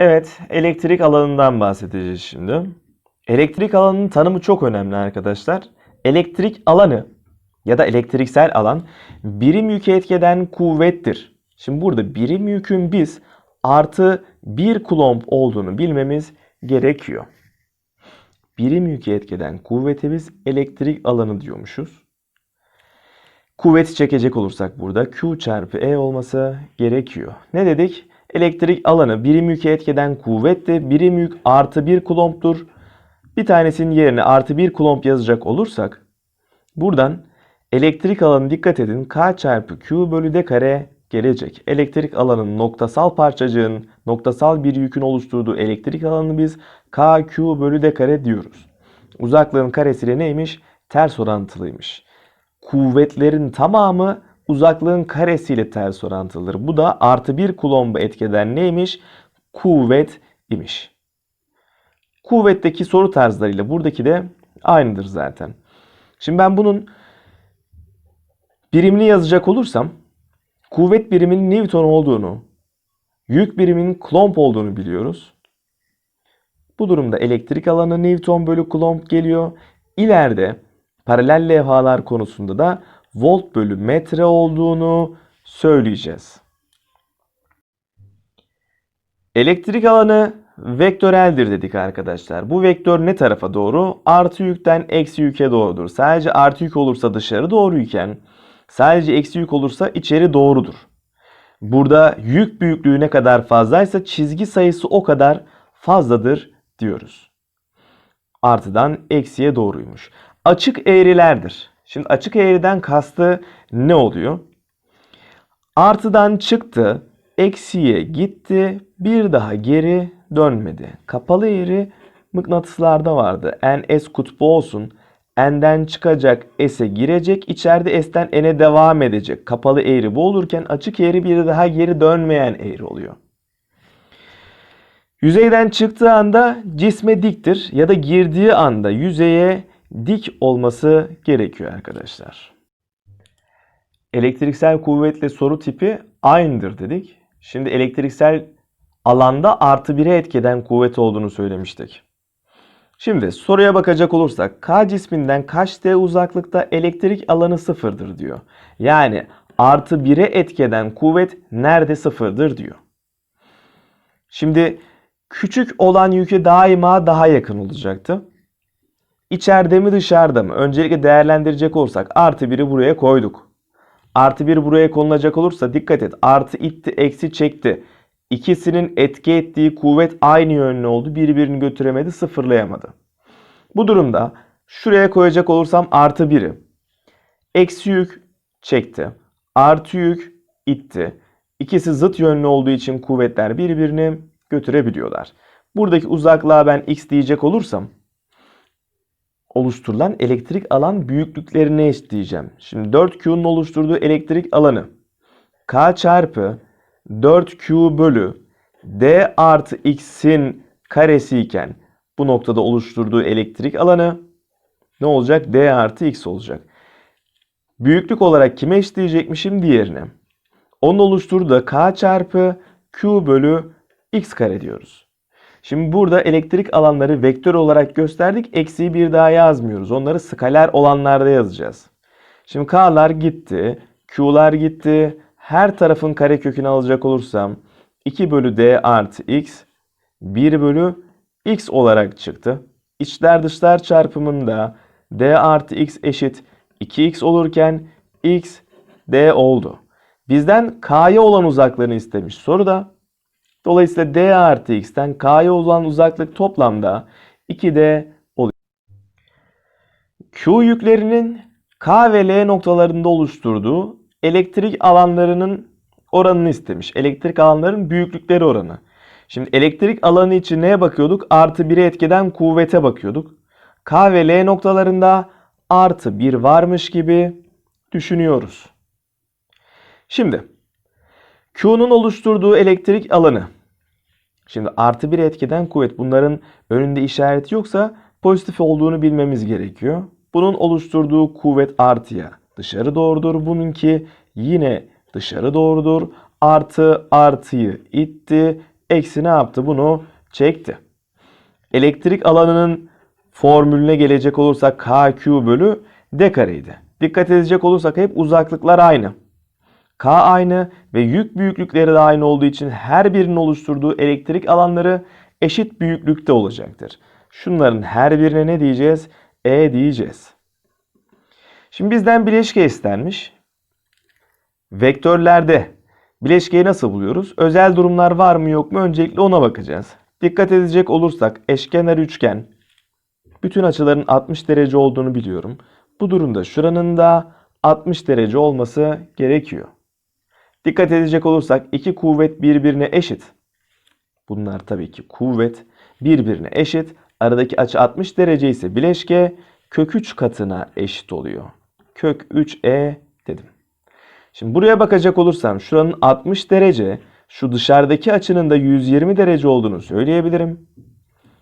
Evet, elektrik alanından bahsedeceğiz şimdi. Elektrik alanının tanımı çok önemli arkadaşlar. Elektrik alanı ya da elektriksel alan birim yükü etkeden kuvvettir. Şimdi burada birim yükün biz artı bir kulomb olduğunu bilmemiz gerekiyor. Birim yükü etkeden kuvvete biz elektrik alanı diyormuşuz. Kuvveti çekecek olursak burada Q çarpı E olması gerekiyor. Ne dedik? Elektrik alanı birim yükü etkeden kuvvetti. Birim yük artı 1 kulomptur. Bir tanesinin yerine artı 1 kulomb yazacak olursak buradan elektrik alanı dikkat edin K çarpı Q bölü D kare gelecek. Elektrik alanının noktasal parçacığın noktasal bir yükün oluşturduğu elektrik alanını biz K Q bölü D kare diyoruz. Uzaklığın karesiyle neymiş? Ters orantılıymış. Kuvvetlerin tamamı uzaklığın karesiyle ters orantılıdır. Bu da artı bir kulombu etkeden neymiş? Kuvvet imiş. Kuvvetteki soru tarzlarıyla buradaki de aynıdır zaten. Şimdi ben bunun birimini yazacak olursam kuvvet biriminin Newton olduğunu, yük biriminin Coulomb olduğunu biliyoruz. Bu durumda elektrik alanı Newton bölü Coulomb geliyor. İleride paralel levhalar konusunda da volt bölü metre olduğunu söyleyeceğiz. Elektrik alanı vektöreldir dedik arkadaşlar. Bu vektör ne tarafa doğru? Artı yükten eksi yüke doğrudur. Sadece artı yük olursa dışarı doğruyken sadece eksi yük olursa içeri doğrudur. Burada yük büyüklüğü ne kadar fazlaysa çizgi sayısı o kadar fazladır diyoruz. Artıdan eksiye doğruymuş. Açık eğrilerdir. Şimdi açık eğriden kastı ne oluyor? Artıdan çıktı, eksiye gitti, bir daha geri dönmedi. Kapalı eğri mıknatıslarda vardı. N S kutbu olsun. N'den çıkacak S'e girecek. içeride S'ten N'e devam edecek. Kapalı eğri bu olurken açık eğri bir daha geri dönmeyen eğri oluyor. Yüzeyden çıktığı anda cisme diktir ya da girdiği anda yüzeye dik olması gerekiyor arkadaşlar. Elektriksel kuvvetle soru tipi aynıdır dedik. Şimdi elektriksel alanda artı 1'e etkeden kuvvet olduğunu söylemiştik. Şimdi soruya bakacak olursak K cisminden kaç D uzaklıkta elektrik alanı sıfırdır diyor. Yani artı 1'e etkeden kuvvet nerede sıfırdır diyor. Şimdi küçük olan yüke daima daha yakın olacaktı. İçeride mi dışarıda mı? Öncelikle değerlendirecek olursak artı 1'i buraya koyduk. Artı 1 buraya konulacak olursa dikkat et. Artı itti, eksi çekti. İkisinin etki ettiği kuvvet aynı yönlü oldu. Birbirini götüremedi, sıfırlayamadı. Bu durumda şuraya koyacak olursam artı 1'i. Eksi yük çekti. Artı yük itti. İkisi zıt yönlü olduğu için kuvvetler birbirini götürebiliyorlar. Buradaki uzaklığa ben x diyecek olursam oluşturulan elektrik alan büyüklüklerine eşitleyeceğim. Şimdi 4Q'nun oluşturduğu elektrik alanı K çarpı 4Q bölü D artı X'in karesi iken bu noktada oluşturduğu elektrik alanı ne olacak? D artı X olacak. Büyüklük olarak kime eşitleyecekmişim? Diğerine. Onun oluşturduğu K çarpı Q bölü X kare diyoruz. Şimdi burada elektrik alanları vektör olarak gösterdik. Eksiği bir daha yazmıyoruz. Onları skaler olanlarda yazacağız. Şimdi K'lar gitti. Q'lar gitti. Her tarafın karekökünü alacak olursam 2 bölü D artı X 1 bölü X olarak çıktı. İçler dışlar çarpımında D artı X eşit 2X olurken X D oldu. Bizden K'ya olan uzaklığını istemiş soruda. Dolayısıyla D artı X'ten K'ya olan uzaklık toplamda 2D oluyor. Q yüklerinin K ve L noktalarında oluşturduğu elektrik alanlarının oranını istemiş. Elektrik alanların büyüklükleri oranı. Şimdi elektrik alanı için neye bakıyorduk? Artı 1'e etkeden kuvvete bakıyorduk. K ve L noktalarında artı 1 varmış gibi düşünüyoruz. Şimdi Q'nun oluşturduğu elektrik alanı. Şimdi artı bir etkeden kuvvet. Bunların önünde işareti yoksa pozitif olduğunu bilmemiz gerekiyor. Bunun oluşturduğu kuvvet artıya dışarı doğrudur. Bununki yine dışarı doğrudur. Artı artıyı itti. Eksi ne yaptı? Bunu çekti. Elektrik alanının formülüne gelecek olursak KQ bölü D kareydi. Dikkat edecek olursak hep uzaklıklar aynı. K aynı ve yük büyüklükleri de aynı olduğu için her birinin oluşturduğu elektrik alanları eşit büyüklükte olacaktır. Şunların her birine ne diyeceğiz? E diyeceğiz. Şimdi bizden bileşke istenmiş. Vektörlerde bileşkeyi nasıl buluyoruz? Özel durumlar var mı yok mu? Öncelikle ona bakacağız. Dikkat edecek olursak eşkenar üçgen bütün açıların 60 derece olduğunu biliyorum. Bu durumda şuranın da 60 derece olması gerekiyor. Dikkat edecek olursak iki kuvvet birbirine eşit. Bunlar tabii ki kuvvet birbirine eşit. Aradaki açı 60 derece ise bileşke kök 3 katına eşit oluyor. Kök 3e dedim. Şimdi buraya bakacak olursam şuranın 60 derece, şu dışarıdaki açının da 120 derece olduğunu söyleyebilirim.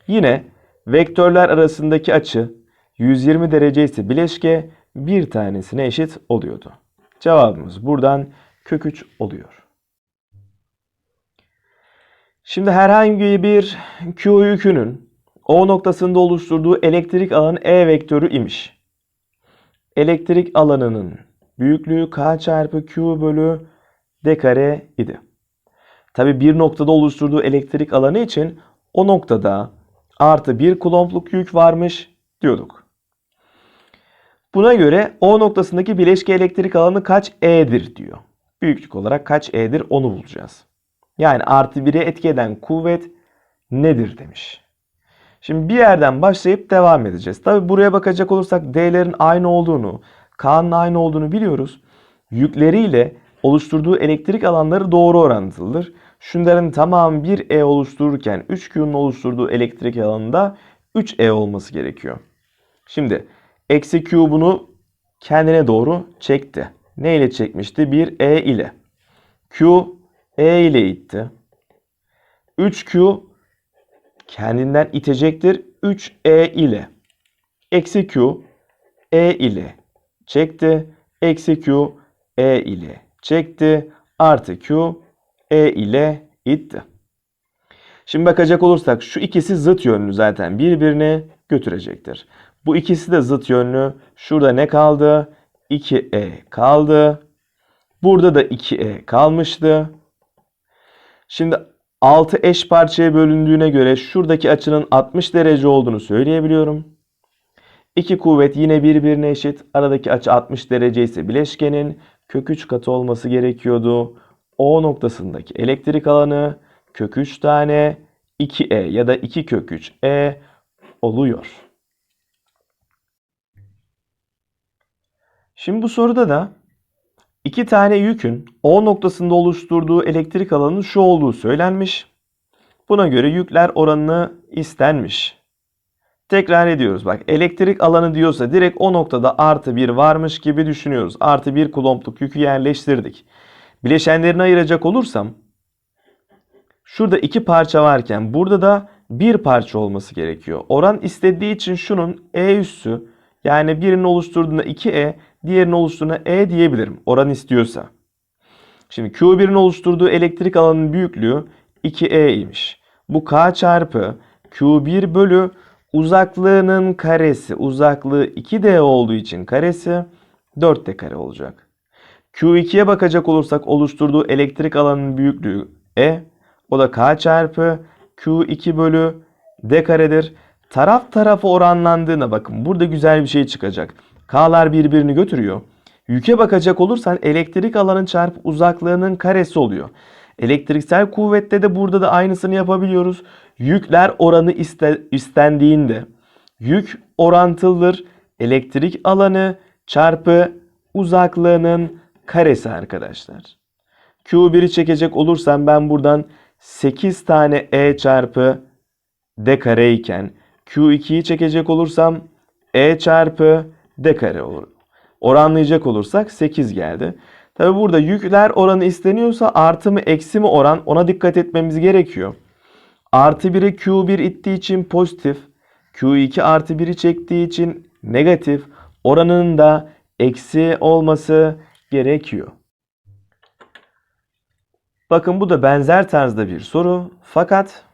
Yine vektörler arasındaki açı 120 derece ise bileşke bir tanesine eşit oluyordu. Cevabımız buradan kök 3 oluyor. Şimdi herhangi bir Q yükünün O noktasında oluşturduğu elektrik alanı E vektörü imiş. Elektrik alanının büyüklüğü K çarpı Q bölü D kare idi. Tabi bir noktada oluşturduğu elektrik alanı için o noktada artı bir kulompluk yük varmış diyorduk. Buna göre O noktasındaki bileşke elektrik alanı kaç E'dir diyor. Büyüklük olarak kaç E'dir onu bulacağız. Yani artı 1'e etki eden kuvvet nedir demiş. Şimdi bir yerden başlayıp devam edeceğiz. Tabi buraya bakacak olursak D'lerin aynı olduğunu, K'nın aynı olduğunu biliyoruz. Yükleriyle oluşturduğu elektrik alanları doğru orantılıdır. Şunların tamamı 1E oluştururken 3Q'nun oluşturduğu elektrik alanında 3E olması gerekiyor. Şimdi eksi Q bunu kendine doğru çekti. Ne ile çekmişti? Bir E ile. Q E ile itti. 3Q kendinden itecektir. 3E ile. Eksi Q E ile çekti. Eksi Q E ile çekti. Artı Q E ile itti. Şimdi bakacak olursak şu ikisi zıt yönlü zaten birbirini götürecektir. Bu ikisi de zıt yönlü. Şurada ne kaldı? 2E kaldı. Burada da 2E kalmıştı. Şimdi 6 eş parçaya bölündüğüne göre şuradaki açının 60 derece olduğunu söyleyebiliyorum. İki kuvvet yine birbirine eşit. Aradaki açı 60 derece ise bileşkenin kök 3 katı olması gerekiyordu. O noktasındaki elektrik alanı kök 3 tane 2E ya da 2 kök 3E oluyor. Şimdi bu soruda da iki tane yükün O noktasında oluşturduğu elektrik alanının şu olduğu söylenmiş. Buna göre yükler oranını istenmiş. Tekrar ediyoruz bak elektrik alanı diyorsa direkt o noktada artı bir varmış gibi düşünüyoruz. Artı bir kulompluk yükü yerleştirdik. Bileşenlerini ayıracak olursam şurada iki parça varken burada da bir parça olması gerekiyor. Oran istediği için şunun E üssü yani birinin oluşturduğunda 2E diğerinin oluşturduğuna E diyebilirim. Oran istiyorsa. Şimdi Q1'in oluşturduğu elektrik alanının büyüklüğü 2E'ymiş. Bu K çarpı Q1 bölü uzaklığının karesi. Uzaklığı 2D olduğu için karesi 4D kare olacak. Q2'ye bakacak olursak oluşturduğu elektrik alanının büyüklüğü E. O da K çarpı Q2 bölü D karedir. Taraf tarafa oranlandığına bakın. Burada güzel bir şey çıkacak. K'lar birbirini götürüyor. Yüke bakacak olursan elektrik alanın çarpı uzaklığının karesi oluyor. Elektriksel kuvvette de burada da aynısını yapabiliyoruz. Yükler oranı iste, istendiğinde yük orantılıdır. Elektrik alanı çarpı uzaklığının karesi arkadaşlar. Q1'i çekecek olursam ben buradan 8 tane E çarpı D kare iken Q2'yi çekecek olursam E çarpı D kare olur. Oranlayacak olursak 8 geldi. Tabi burada yükler oranı isteniyorsa artı mı eksi mi oran ona dikkat etmemiz gerekiyor. Artı 1'i Q1 ittiği için pozitif. Q2 artı 1'i çektiği için negatif. Oranının da eksi olması gerekiyor. Bakın bu da benzer tarzda bir soru. Fakat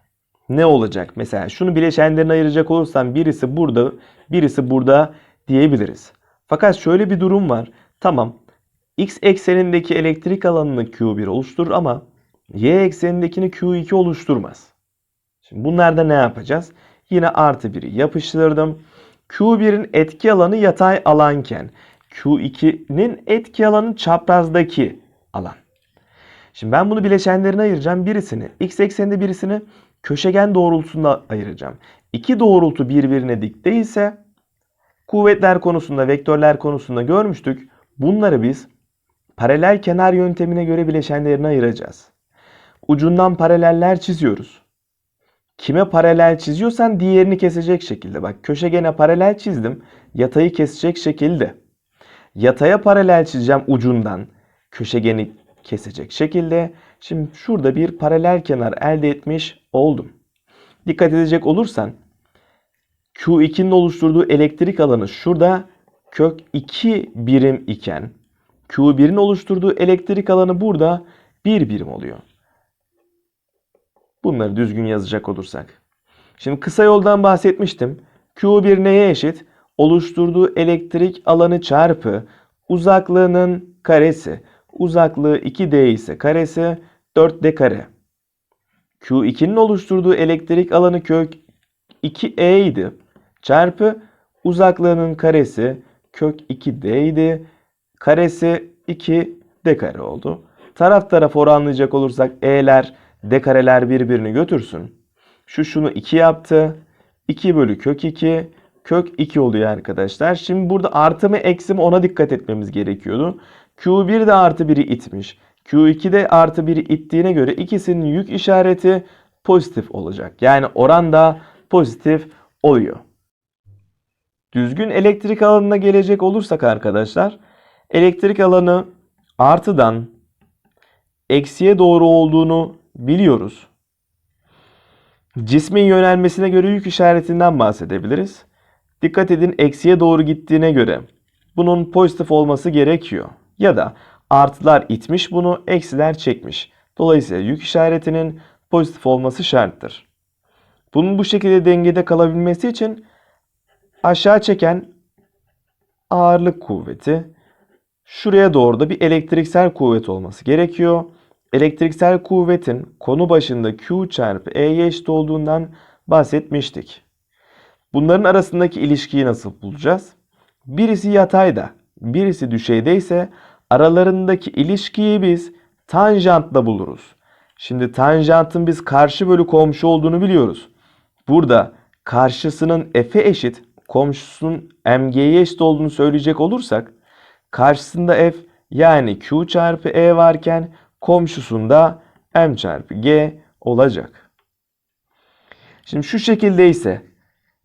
ne olacak? Mesela şunu bileşenlerine ayıracak olursam birisi burada, birisi burada diyebiliriz. Fakat şöyle bir durum var. Tamam. X eksenindeki elektrik alanını Q1 oluşturur ama Y eksenindekini Q2 oluşturmaz. Şimdi bunlarda ne yapacağız? Yine artı 1'i yapıştırdım. Q1'in etki alanı yatay alanken Q2'nin etki alanı çaprazdaki alan. Şimdi ben bunu bileşenlerine ayıracağım. Birisini x ekseninde birisini köşegen doğrultusunda ayıracağım. İki doğrultu birbirine dik değilse kuvvetler konusunda, vektörler konusunda görmüştük. Bunları biz paralel kenar yöntemine göre bileşenlerine ayıracağız. Ucundan paraleller çiziyoruz. Kime paralel çiziyorsan diğerini kesecek şekilde. Bak köşegene paralel çizdim. Yatayı kesecek şekilde. Yataya paralel çizeceğim ucundan. Köşegeni kesecek şekilde. Şimdi şurada bir paralel kenar elde etmiş oldum. Dikkat edecek olursan Q2'nin oluşturduğu elektrik alanı şurada kök 2 birim iken Q1'in oluşturduğu elektrik alanı burada 1 birim oluyor. Bunları düzgün yazacak olursak. Şimdi kısa yoldan bahsetmiştim. Q1 neye eşit? Oluşturduğu elektrik alanı çarpı uzaklığının karesi. Uzaklığı 2D ise karesi 4D kare. Q2'nin oluşturduğu elektrik alanı kök 2E idi. Çarpı uzaklığının karesi kök 2D idi. Karesi 2D kare oldu. Taraf taraf oranlayacak olursak E'ler D kareler birbirini götürsün. Şu şunu 2 yaptı. 2 bölü kök 2 kök 2 oluyor arkadaşlar. Şimdi burada artı mı eksi mi ona dikkat etmemiz gerekiyordu. Q1 de artı 1'i itmiş. Q2 de artı 1'i ittiğine göre ikisinin yük işareti pozitif olacak. Yani oran da pozitif oluyor. Düzgün elektrik alanına gelecek olursak arkadaşlar elektrik alanı artıdan eksiye doğru olduğunu biliyoruz. Cismin yönelmesine göre yük işaretinden bahsedebiliriz. Dikkat edin eksiye doğru gittiğine göre bunun pozitif olması gerekiyor. Ya da artılar itmiş bunu, eksiler çekmiş. Dolayısıyla yük işaretinin pozitif olması şarttır. Bunun bu şekilde dengede kalabilmesi için aşağı çeken ağırlık kuvveti şuraya doğru da bir elektriksel kuvvet olması gerekiyor. Elektriksel kuvvetin konu başında Q çarpı E'ye eşit olduğundan bahsetmiştik. Bunların arasındaki ilişkiyi nasıl bulacağız? Birisi yatayda, birisi düşeyde ise aralarındaki ilişkiyi biz tanjantla buluruz. Şimdi tanjantın biz karşı bölü komşu olduğunu biliyoruz. Burada karşısının f'e eşit, komşusunun mg'ye eşit olduğunu söyleyecek olursak karşısında f yani q çarpı e varken komşusunda m çarpı g olacak. Şimdi şu şekilde ise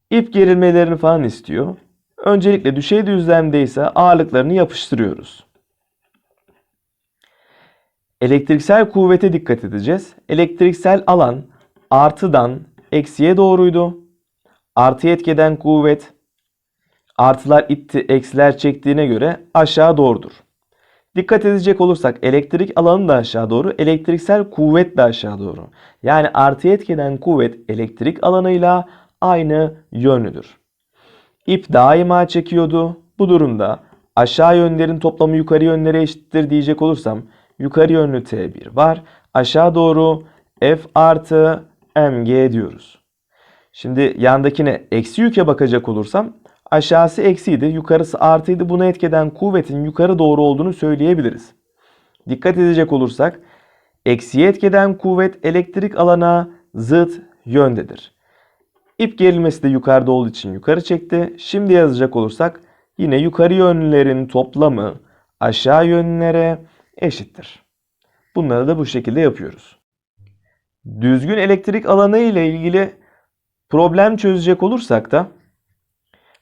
ip gerilmelerini falan istiyor. Öncelikle düşey düzlemde ise ağırlıklarını yapıştırıyoruz. Elektriksel kuvvete dikkat edeceğiz. Elektriksel alan artıdan eksiye doğruydu. Artı etkeden kuvvet artılar itti, eksiler çektiğine göre aşağı doğrudur. Dikkat edecek olursak elektrik alanı da aşağı doğru, elektriksel kuvvet de aşağı doğru. Yani artı etkeden kuvvet elektrik alanıyla aynı yönlüdür. İp daima çekiyordu. Bu durumda aşağı yönlerin toplamı yukarı yönlere eşittir diyecek olursam yukarı yönlü T1 var. Aşağı doğru F artı mg diyoruz. Şimdi yandakine eksi yüke bakacak olursam aşağısı eksiydi, yukarısı artıydı. Buna etkeden kuvvetin yukarı doğru olduğunu söyleyebiliriz. Dikkat edecek olursak eksiye etkeden kuvvet elektrik alana zıt yöndedir. İp gerilmesi de yukarıda olduğu için yukarı çekti. Şimdi yazacak olursak yine yukarı yönlerin toplamı aşağı yönlere eşittir. Bunları da bu şekilde yapıyoruz. Düzgün elektrik alanı ile ilgili problem çözecek olursak da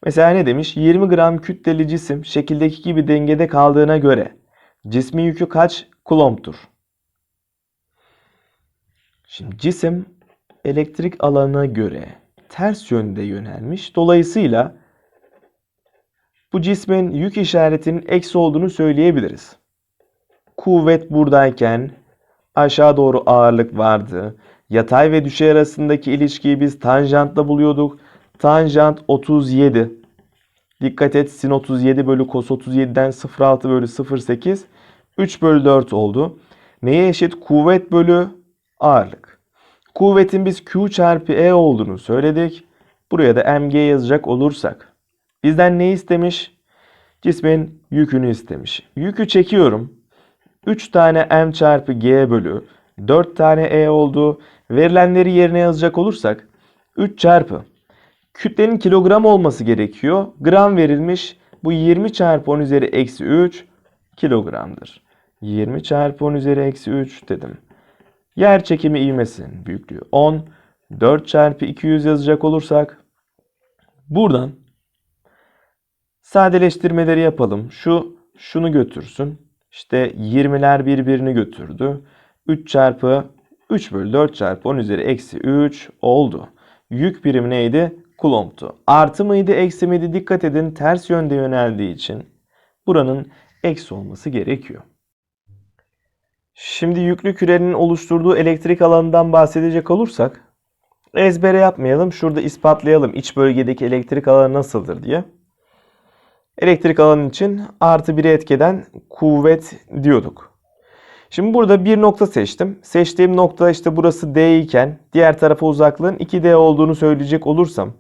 mesela ne demiş? 20 gram kütleli cisim şekildeki gibi dengede kaldığına göre cismin yükü kaç kulomptur? Şimdi cisim elektrik alanına göre ters yönde yönelmiş. Dolayısıyla bu cismin yük işaretinin eksi olduğunu söyleyebiliriz. Kuvvet buradayken aşağı doğru ağırlık vardı. Yatay ve düşey arasındaki ilişkiyi biz tanjantla buluyorduk. Tanjant 37. Dikkat et sin 37 bölü kos 37'den 0,6 bölü 0,8 3 bölü 4 oldu. Neye eşit? Kuvvet bölü ağırlık. Kuvvetin biz Q çarpı E olduğunu söyledik. Buraya da mg yazacak olursak. Bizden ne istemiş? Cismin yükünü istemiş. Yükü çekiyorum. 3 tane m çarpı g bölü 4 tane e oldu. Verilenleri yerine yazacak olursak 3 çarpı kütlenin kilogram olması gerekiyor. Gram verilmiş. Bu 20 çarpı 10 üzeri eksi 3 kilogramdır. 20 çarpı 10 üzeri eksi 3 dedim. Yer çekimi ivmesinin büyüklüğü 10. 4 çarpı 200 yazacak olursak buradan sadeleştirmeleri yapalım. Şu şunu götürsün. İşte 20'ler birbirini götürdü. 3 çarpı 3 bölü 4 çarpı 10 üzeri eksi 3 oldu. Yük birimi neydi? Coulomb'tu. Artı mıydı eksi miydi dikkat edin ters yönde yöneldiği için buranın eksi olması gerekiyor. Şimdi yüklü kürenin oluşturduğu elektrik alanından bahsedecek olursak ezbere yapmayalım. Şurada ispatlayalım iç bölgedeki elektrik alanı nasıldır diye. Elektrik alanı için artı bir etkeden kuvvet diyorduk. Şimdi burada bir nokta seçtim. Seçtiğim nokta işte burası D iken diğer tarafa uzaklığın 2D olduğunu söyleyecek olursam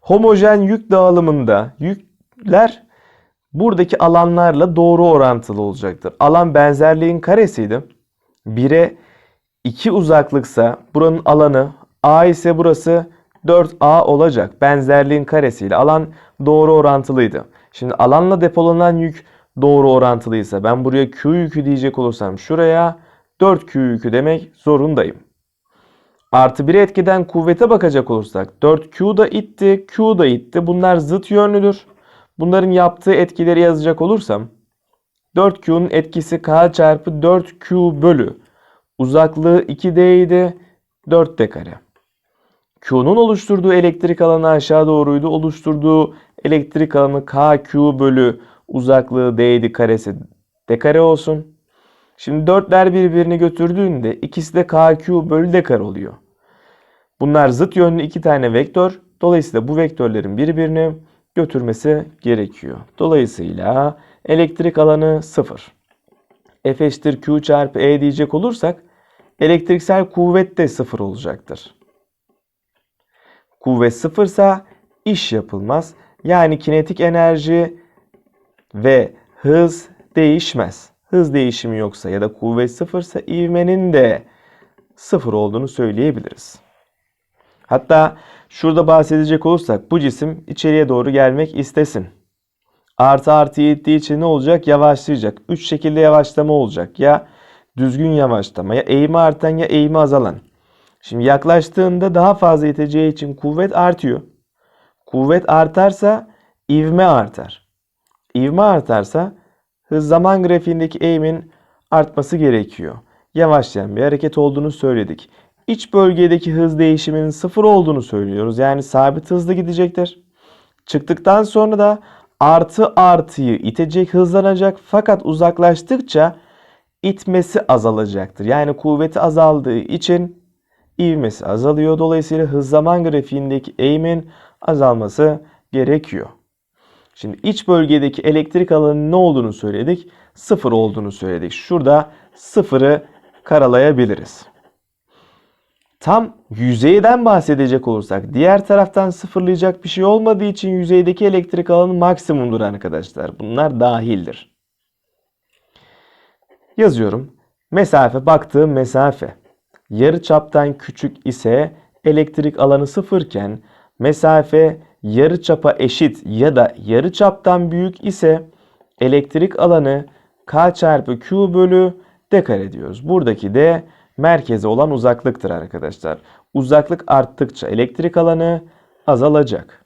homojen yük dağılımında yükler buradaki alanlarla doğru orantılı olacaktır. Alan benzerliğin karesiydi. 1'e 2 uzaklıksa buranın alanı A ise burası 4A olacak. Benzerliğin karesiyle alan doğru orantılıydı. Şimdi alanla depolanan yük doğru orantılıysa ben buraya Q yükü diyecek olursam şuraya 4Q yükü demek zorundayım. Artı bir etkiden kuvvete bakacak olursak 4Q da itti, Q da itti. Bunlar zıt yönlüdür. Bunların yaptığı etkileri yazacak olursam 4Q'nun etkisi K çarpı 4Q bölü uzaklığı 2D idi 4D kare. Q'nun oluşturduğu elektrik alanı aşağı doğruydu. Oluşturduğu elektrik alanı KQ bölü uzaklığı D'ydi karesi D kare olsun. Şimdi dörtler birbirini götürdüğünde ikisi de KQ bölü D kare oluyor. Bunlar zıt yönlü iki tane vektör. Dolayısıyla bu vektörlerin birbirini götürmesi gerekiyor. Dolayısıyla elektrik alanı 0. F eşittir Q çarpı E diyecek olursak elektriksel kuvvet de 0 olacaktır. Kuvvet sıfırsa iş yapılmaz. Yani kinetik enerji ve hız değişmez. Hız değişimi yoksa ya da kuvvet sıfırsa ivmenin de sıfır olduğunu söyleyebiliriz. Hatta şurada bahsedecek olursak bu cisim içeriye doğru gelmek istesin. Artı artıya ittiği için ne olacak? Yavaşlayacak. Üç şekilde yavaşlama olacak. Ya düzgün yavaşlama ya eğimi artan ya eğimi azalan. Şimdi yaklaştığında daha fazla iteceği için kuvvet artıyor. Kuvvet artarsa ivme artar. İvme artarsa hız zaman grafiğindeki eğimin artması gerekiyor. Yavaşlayan bir hareket olduğunu söyledik. İç bölgedeki hız değişiminin sıfır olduğunu söylüyoruz. Yani sabit hızlı gidecektir. Çıktıktan sonra da artı artıyı itecek, hızlanacak. Fakat uzaklaştıkça itmesi azalacaktır. Yani kuvveti azaldığı için ivmesi azalıyor. Dolayısıyla hız zaman grafiğindeki eğimin azalması gerekiyor. Şimdi iç bölgedeki elektrik alanının ne olduğunu söyledik? Sıfır olduğunu söyledik. Şurada sıfırı karalayabiliriz. Tam yüzeyden bahsedecek olursak diğer taraftan sıfırlayacak bir şey olmadığı için yüzeydeki elektrik alanı maksimumdur arkadaşlar. Bunlar dahildir. Yazıyorum. Mesafe baktığım mesafe yarı çaptan küçük ise elektrik alanı sıfırken mesafe yarı çapa eşit ya da yarı çaptan büyük ise elektrik alanı K çarpı Q bölü D kare diyoruz. Buradaki D merkeze olan uzaklıktır arkadaşlar. Uzaklık arttıkça elektrik alanı azalacak.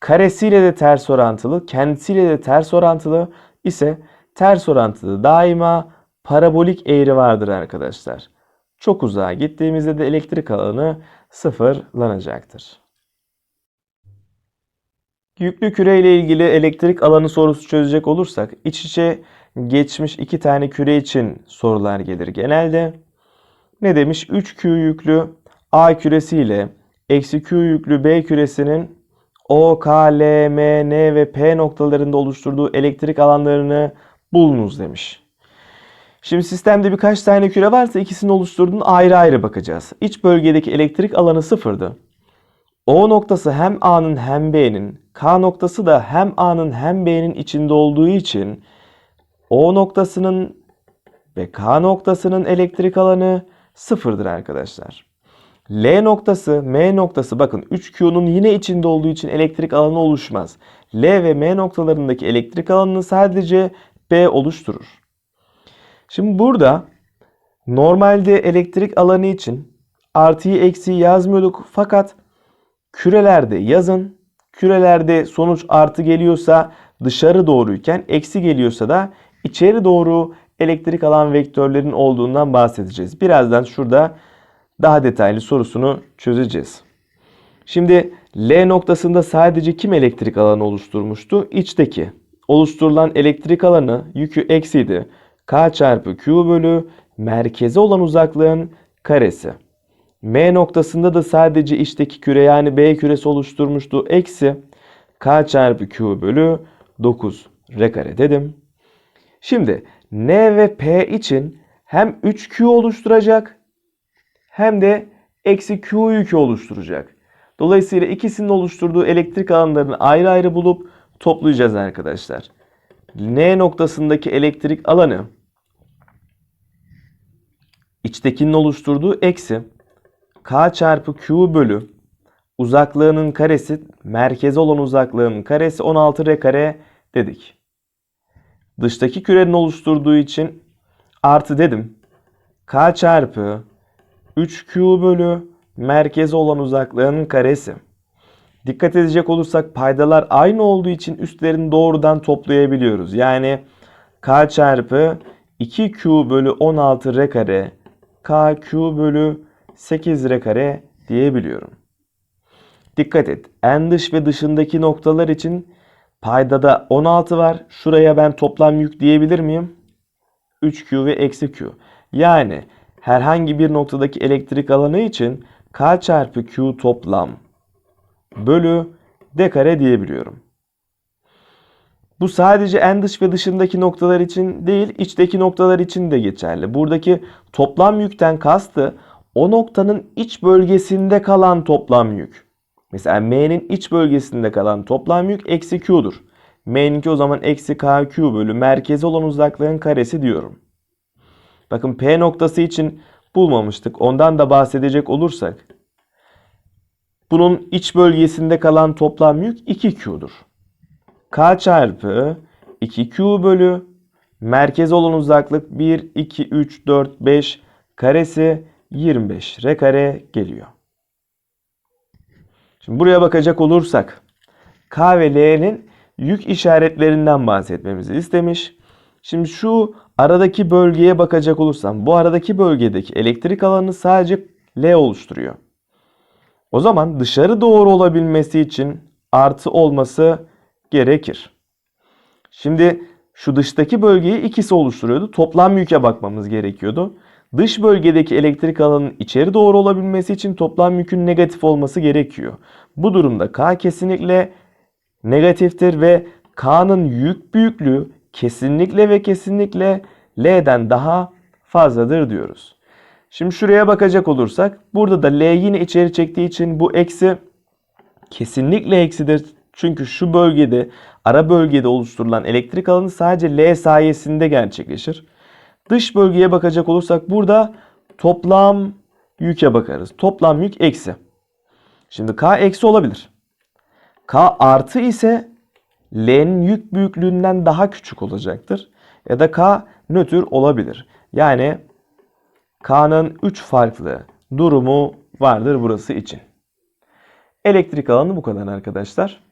Karesiyle de ters orantılı, kendisiyle de ters orantılı ise ters orantılı daima parabolik eğri vardır arkadaşlar. Çok uzağa gittiğimizde de elektrik alanı sıfırlanacaktır. Yüklü küre ile ilgili elektrik alanı sorusu çözecek olursak iç içe geçmiş iki tane küre için sorular gelir genelde. Ne demiş? 3Q yüklü A küresi ile eksi Q yüklü B küresinin O, K, L, M, N ve P noktalarında oluşturduğu elektrik alanlarını bulunuz demiş. Şimdi sistemde birkaç tane küre varsa ikisini oluşturduğunu ayrı ayrı bakacağız. İç bölgedeki elektrik alanı sıfırdı. O noktası hem A'nın hem B'nin, K noktası da hem A'nın hem B'nin içinde olduğu için O noktasının ve K noktasının elektrik alanı sıfırdır arkadaşlar. L noktası, M noktası bakın 3Q'nun yine içinde olduğu için elektrik alanı oluşmaz. L ve M noktalarındaki elektrik alanını sadece B oluşturur. Şimdi burada normalde elektrik alanı için artıyı eksiği yazmıyorduk fakat kürelerde yazın. Kürelerde sonuç artı geliyorsa dışarı doğruyken eksi geliyorsa da içeri doğru elektrik alan vektörlerin olduğundan bahsedeceğiz. Birazdan şurada daha detaylı sorusunu çözeceğiz. Şimdi L noktasında sadece kim elektrik alanı oluşturmuştu? İçteki. Oluşturulan elektrik alanı yükü eksiydi. K çarpı Q bölü merkeze olan uzaklığın karesi. M noktasında da sadece içteki küre yani B küresi oluşturmuştu. Eksi K çarpı Q bölü 9 R kare dedim. Şimdi N ve P için hem 3Q oluşturacak hem de eksi Q yükü oluşturacak. Dolayısıyla ikisinin oluşturduğu elektrik alanlarını ayrı ayrı bulup toplayacağız arkadaşlar. N noktasındaki elektrik alanı içtekinin oluşturduğu eksi K çarpı Q bölü uzaklığının karesi merkeze olan uzaklığının karesi 16 R kare dedik. Dıştaki kürenin oluşturduğu için artı dedim. K çarpı 3Q bölü merkeze olan uzaklığın karesi. Dikkat edecek olursak paydalar aynı olduğu için üstlerini doğrudan toplayabiliyoruz. Yani K çarpı 2Q bölü 16 R kare KQ bölü 8 R kare diyebiliyorum. Dikkat et. En dış ve dışındaki noktalar için paydada 16 var. Şuraya ben toplam yük diyebilir miyim? 3Q ve eksi Q. Yani herhangi bir noktadaki elektrik alanı için K çarpı Q toplam bölü D kare diyebiliyorum. Bu sadece en dış ve dışındaki noktalar için değil, içteki noktalar için de geçerli. Buradaki toplam yükten kastı o noktanın iç bölgesinde kalan toplam yük. Mesela M'nin iç bölgesinde kalan toplam yük eksi Q'dur. M'ninki o zaman eksi KQ bölü merkezi olan uzaklığın karesi diyorum. Bakın P noktası için bulmamıştık. Ondan da bahsedecek olursak. Bunun iç bölgesinde kalan toplam yük 2Q'dur. K çarpı 2Q bölü merkez olan uzaklık 1, 2, 3, 4, 5 karesi 25 R kare geliyor. Şimdi buraya bakacak olursak K ve L'nin yük işaretlerinden bahsetmemizi istemiş. Şimdi şu aradaki bölgeye bakacak olursam bu aradaki bölgedeki elektrik alanı sadece L oluşturuyor. O zaman dışarı doğru olabilmesi için artı olması gerekir. Şimdi şu dıştaki bölgeyi ikisi oluşturuyordu. Toplam yüke bakmamız gerekiyordu. Dış bölgedeki elektrik alanının içeri doğru olabilmesi için toplam yükün negatif olması gerekiyor. Bu durumda K kesinlikle negatiftir ve K'nın yük büyüklüğü kesinlikle ve kesinlikle L'den daha fazladır diyoruz. Şimdi şuraya bakacak olursak burada da L yine içeri çektiği için bu eksi kesinlikle eksidir. Çünkü şu bölgede ara bölgede oluşturulan elektrik alanı sadece L sayesinde gerçekleşir. Dış bölgeye bakacak olursak burada toplam yüke bakarız. Toplam yük eksi. Şimdi K eksi olabilir. K artı ise L'nin yük büyüklüğünden daha küçük olacaktır. Ya da K nötr olabilir. Yani K'nın 3 farklı durumu vardır burası için. Elektrik alanı bu kadar arkadaşlar.